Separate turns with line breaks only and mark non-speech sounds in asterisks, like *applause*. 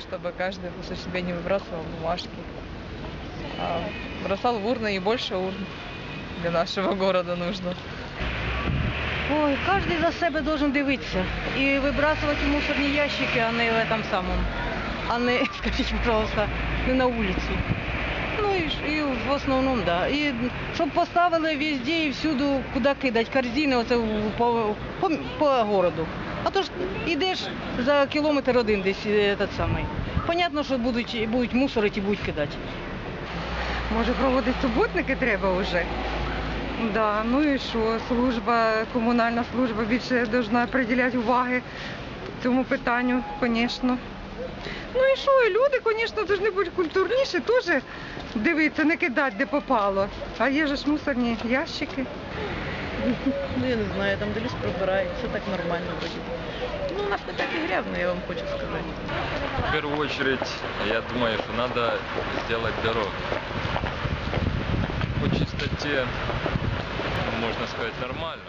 чтобы каждый после себя не выбрасывал бумажки, а бросал в урны и больше урн для нашего города нужно.
Ой, кожен за себе должен дивитися і вибрасувати в мусорні ящики, а не в этом самому. А не, *laughs* скажіть, пожалуйста, не на вулиці. Ну і, ж- і в основному, да. І щоб поставили везде і всюди, куди кидати, корзини оце в- по, по, по городу. А то ж ідеш за кілометр один десь е, этот самий. Понятно, що будуть, будуть мусорити і будуть кидати.
Може, проводити суботники треба вже? Да, ну і що, служба, комунальна служба більше повинна приділяти уваги цьому питанню, звісно. Ну і що, і люди, звісно, повинні бути культурніші, теж дивитися, не кидати, де попало. А є ж мусорні ящики.
Ну, я не знаю, там десь прибирають, все так нормально вроде. Ну, у нас не так и грязно, я вам хочу сказать.
В первую очередь, я думаю, что надо сделать дороги. По чистоте, можно сказать, нормально.